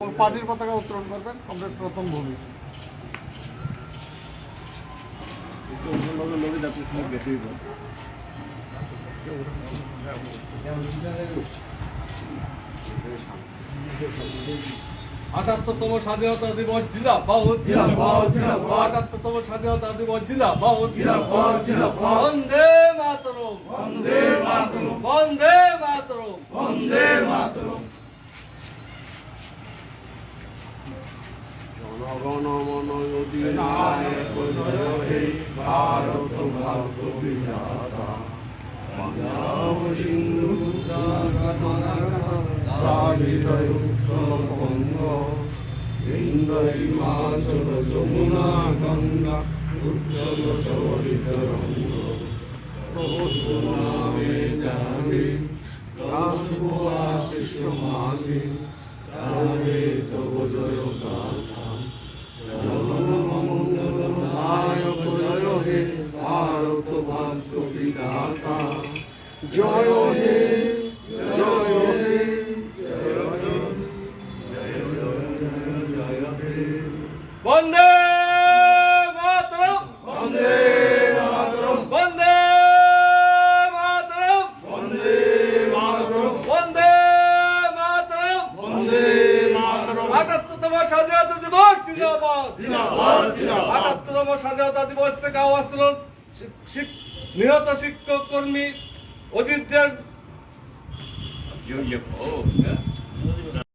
পার্টির পতাকা উত্তোলন করবেন কমরেড প্রথম ভূমি। আটাত্তরতম স্বাধীনতা দিবস জিলা বাহুত আটাত্তরতম স্বাধীনতা দিবস জিলা বাহুত বন্দে মাতরম বন্দে মাতরম বন্দে মাতরম। বন্দে মাতরম। জনগণ মন অধিনায়ক জয় হে ভারত জয় জনমঙ্গলদায়ক জয় হে জয় হে জয় হে বন্দে আটাত্তরতম স্বাধীনতা দিবস জিন্দাবাদ। আটাত্তরতম স্বাধীনতা দিবস থেকে আওয়াজ নিহত শিক্ষক কর্মী অজিতদের